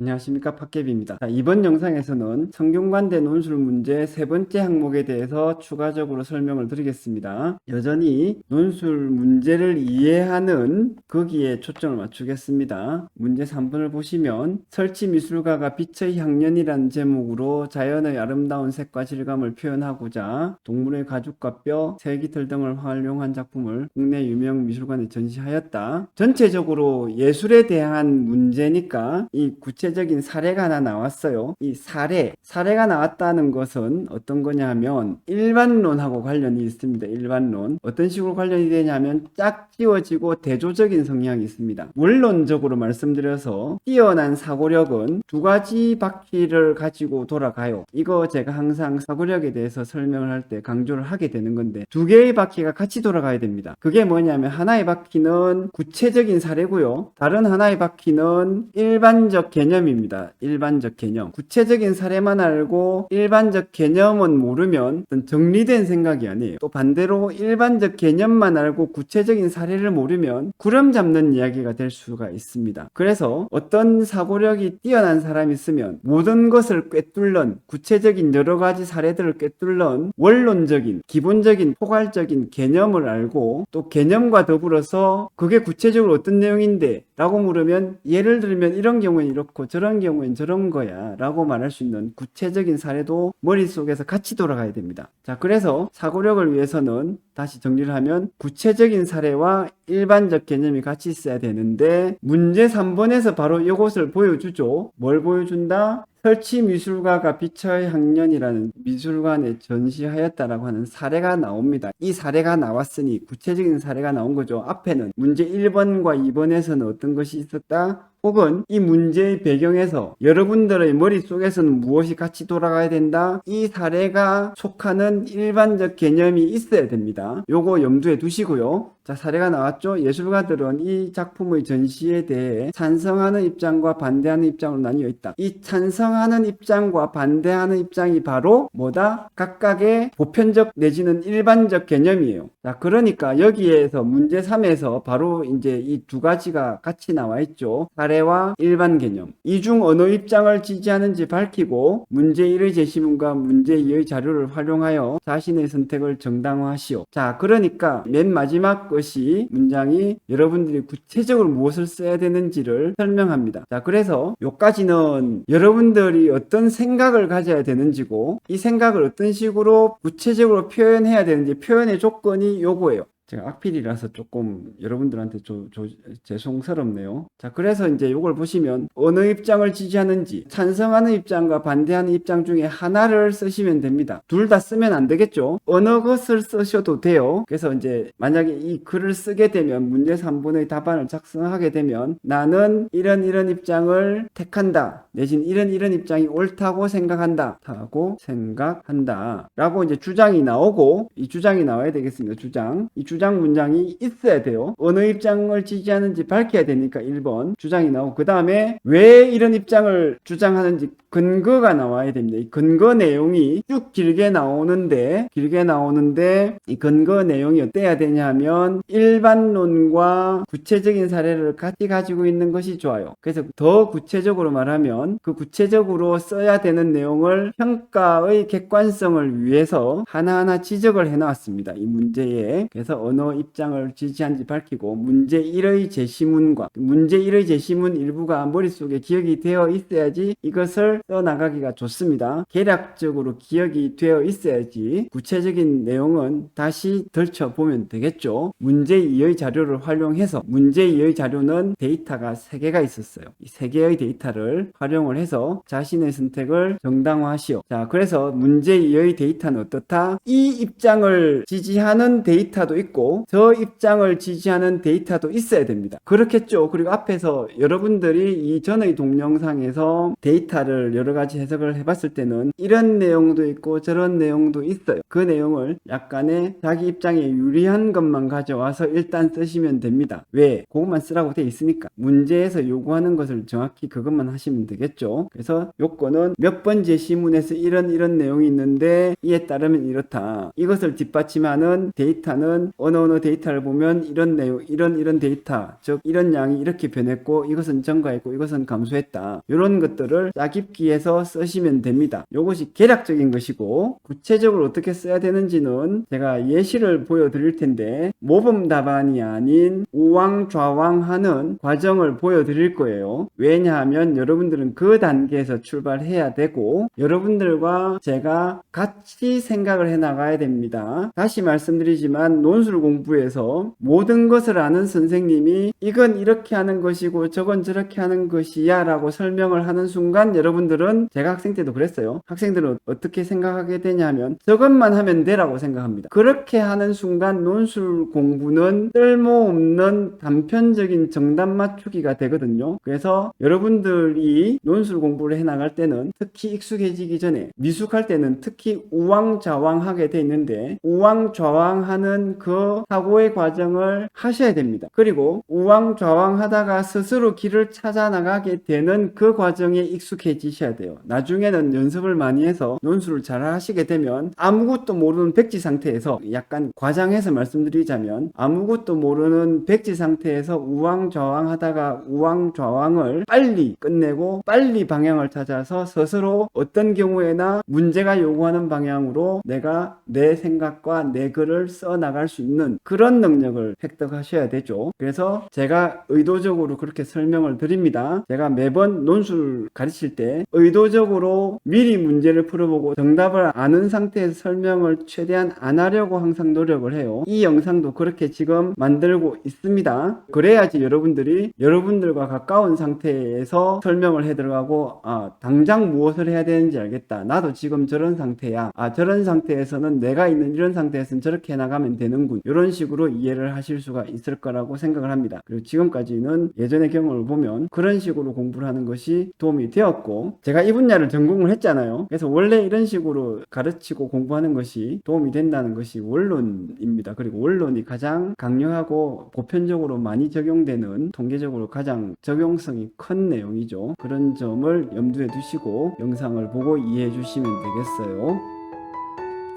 안녕하십니까 팟캐비입니다. 자, 이번 영상에서는 성균관대 논술 문제 세 번째 항목에 대해서 추가적으로 설명을 드리겠습니다. 여전히 논술 문제를 이해하는 거기에 초점을 맞추겠습니다. 문제 3번을 보시면 설치미술가가 빛의 향연이라는 제목으로 자연의 아름다운 색과 질감을 표현하고자 동물의 가죽과 뼈, 새기털 등을 활용한 작품을 국내 유명 미술관에 전시하였다. 전체적으로 예술에 대한 문제니까 이 구체 적인 사례가 하나 나왔어요. 이 사례, 사례가 나왔다는 것은 어떤 거냐 하면 일반론하고 관련이 있습니다. 일반론. 어떤 식으로 관련이 되냐면 짝 지워지고 대조적인 성향이 있습니다. 원론적으로 말씀드려서 뛰어난 사고력은 두 가지 바퀴를 가지고 돌아가요. 이거 제가 항상 사고력에 대해서 설명을 할 때 강조를 하게 되는 건데 두 개의 바퀴가 같이 돌아가야 됩니다. 그게 뭐냐면 하나의 바퀴는 구체적인 사례고요. 다른 하나의 바퀴는 일반적 개념 입니다. 일반적 개념. 구체적인 사례만 알고 일반적 개념은 모르면 정리된 생각이 아니에요. 또 반대로 일반적 개념만 알고 구체적인 사례를 모르면 구름 잡는 이야기가 될 수가 있습니다. 그래서 어떤 사고력이 뛰어난 사람이 있으면 모든 것을 꿰뚫는 구체적인 여러 가지 사례들을 꿰뚫는 원론적인 기본적인 포괄적인 개념을 알고 또 개념과 더불어서 그게 구체적으로 어떤 내용인데 라고 물으면 예를 들면 이런 경우엔 이렇고 저런 경우엔 저런 거야 라고 말할 수 있는 구체적인 사례도 머릿속에서 같이 돌아가야 됩니다. 자 그래서 사고력을 위해서는 다시 정리를 하면 구체적인 사례와 일반적 개념이 같이 있어야 되는데 문제 3번에서 바로 이것을 보여주죠. 뭘 보여준다? 설치 미술가가 빛의 학년이라는 미술관에 전시하였다라고 하는 사례가 나옵니다. 이 사례가 나왔으니 구체적인 사례가 나온 거죠. 앞에는 문제 1번과 2번에서는 어떤 것이 있었다? 혹은 이 문제의 배경에서 여러분들의 머릿속에서는 무엇이 같이 돌아가야 된다? 이 사례가 속하는 일반적 개념이 있어야 됩니다. 요거 염두에 두시고요. 자, 사례가 나왔죠? 예술가들은 이 작품의 전시에 대해 찬성하는 입장과 반대하는 입장으로 나뉘어 있다. 이 찬성하는 입장과 반대하는 입장이 바로 뭐다? 각각의 보편적 내지는 일반적 개념이에요. 자, 그러니까 여기에서 문제 3에서 바로 이제 이 두 가지가 같이 나와 있죠. 사례와 일반 개념. 이중 어느 입장을 지지하는지 밝히고 문제 1의 제시문과 문제 2의 자료를 활용하여 자신의 선택을 정당화하시오. 자, 그러니까 맨 마지막 것이 문장이 여러분들이 구체적으로 무엇을 써야 되는지를 설명합니다. 자, 그래서 요까지는 여러분들이 어떤 생각을 가져야 되는지고 이 생각을 어떤 식으로 구체적으로 표현해야 되는지 표현의 조건이 요거예요. 제가 악필이라서 조금 여러분들한테 조, 조, 죄송스럽네요. 자, 그래서 이제 이걸 보시면 어느 입장을 지지하는지 찬성하는 입장과 반대하는 입장 중에 하나를 쓰시면 됩니다. 둘 다 쓰면 안 되겠죠? 어느 것을 쓰셔도 돼요. 그래서 이제 만약에 이 글을 쓰게 되면 문제 3번의 답안을 작성하게 되면 나는 이런 이런 입장을 택한다. 내지는 이런 이런 입장이 옳다고 생각한다. 하고 생각한다. 라고 이제 주장이 나오고 이 주장이 나와야 되겠습니다. 주장. 이 주장 문장이 있어야 돼요. 어느 입장을 지지하는지 밝혀야 되니까 1번 주장이 나오고 그 다음에 왜 이런 입장을 주장하는지 근거가 나와야 됩니다. 이 근거 내용이 쭉 길게 나오는데 길게 나오는데 이 근거 내용이 어때야 되냐면 일반론과 구체적인 사례를 같이 가지고 있는 것이 좋아요. 그래서 더 구체적으로 말하면 그 구체적으로 써야 되는 내용을 평가의 객관성을 위해서 하나하나 지적을 해 놨습니다. 이 문제에 그래서 어느 입장을 지지한지 밝히고 문제 1의 제시문과 문제 1의 제시문 일부가 머릿속에 기억이 되어 있어야지 이것을 써나가기가 좋습니다. 계략적으로 기억이 되어 있어야지 구체적인 내용은 다시 덜쳐보면 되겠죠. 문제 2의 자료를 활용해서 문제 2의 자료는 데이터가 3개가 있었어요. 이 3개의 데이터를 활용을 해서 자신의 선택을 정당화하시오. 자, 그래서 문제 2의 데이터는 어떻다? 이 입장을 지지하는 데이터도 있고 저 입장을 지지하는 데이터도 있어야 됩니다. 그렇겠죠. 그리고 앞에서 여러분들이 이 전의 동영상에서 데이터를 문제를 여러 가지 해석을 해봤을 때는 이런 내용도 있고 저런 내용도 있어요. 그 내용을 약간의 자기 입장에 유리한 것만 가져와서 일단 쓰시면 됩니다. 왜? 그것만 쓰라고 돼 있으니까. 문제에서 요구하는 것을 정확히 그것만 하시면 되겠죠. 그래서 요건은 몇 번째 시문에서 이런 이런 내용이 있는데 이에 따르면 이렇다. 이것을 뒷받침하는 데이터는 어느 어느 데이터를 보면 이런 내용, 이런 이런 데이터, 즉 이런 양이 이렇게 변했고 이것은 증가했고 이것은 감소했다. 이런 것들을 짜 깁기에서 쓰시면 됩니다. 이것이 계략적인 것이고 구체적으로 어떻게 써야 되는지는 제가 예시를 보여드릴 텐데 모범 답안이 아닌 우왕좌왕하는 과정을 보여드릴 거예요. 왜냐하면 여러분들은 그 단계에서 출발해야 되고 여러분들과 제가 같이 생각을 해 나가야 됩니다. 다시 말씀드리지만 논술 공부에서 모든 것을 아는 선생님이 이건 이렇게 하는 것이고 저건 저렇게 하는 것이야 라고 설명을 하는 순간 여러분 들은 제가 학생 때도 그랬어요. 학생들은 어떻게 생각하게 되냐면 저것만 하면 되라고 생각합니다. 그렇게 하는 순간 논술 공부는 쓸모없는 단편적인 정답 맞추기가 되거든요. 그래서 여러분들이 논술 공부를 해 나갈 때는 특히 익숙해지기 전에 미숙할 때는 특히 우왕좌왕하게 돼 있는데 우왕좌왕하는 그 사고의 과정을 하셔야 됩니다. 그리고 우왕좌왕하다가 스스로 길을 찾아 나가게 되는 그 과정에 익숙해지 셔야 돼요. 나중에는 연습을 많이 해서 논술을 잘 하시게 되면 아무것도 모르는 백지 상태에서 약간 과장해서 말씀드리자면 아무것도 모르는 백지 상태에서 우왕좌왕 하다가 우왕좌왕을 빨리 끝내고 빨리 방향을 찾아서 스스로 어떤 경우에나 문제가 요구하는 방향으로 내가 내 생각과 내 글을 써 나갈 수 있는 그런 능력을 획득하셔야 되죠. 그래서 제가 의도적으로 그렇게 설명을 드립니다. 제가 매번 논술 가르칠 때 의도적으로 미리 문제를 풀어보고 정답을 아는 상태에서 설명을 최대한 안 하려고 항상 노력을 해요. 이 영상도 그렇게 지금 만들고 있습니다. 그래야지 여러분들이 여러분들과 가까운 상태에서 설명을 해 들어가고 아 당장 무엇을 해야 되는지 알겠다. 나도 지금 저런 상태야. 아 저런 상태에서는 내가 있는 이런 상태에서는 저렇게 해 나가면 되는군. 이런 식으로 이해를 하실 수가 있을 거라고 생각을 합니다. 그리고 지금까지는 예전의 경험을 보면 그런 식으로 공부를 하는 것이 도움이 되었 고 제가 이 분야를 전공을 했잖아요. 그래서 원래 이런 식으로 가르치고 공부하는 것이 도움이 된다는 것이 원론입니다. 그리고 원론이 가장 강력하고 보편적으로 많이 적용되는 통계적으로 가장 적용성이 큰 내용이죠. 그런 점을 염두에 두시고 영상을 보고 이해해 주시면 되겠어요.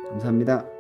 감사합니다.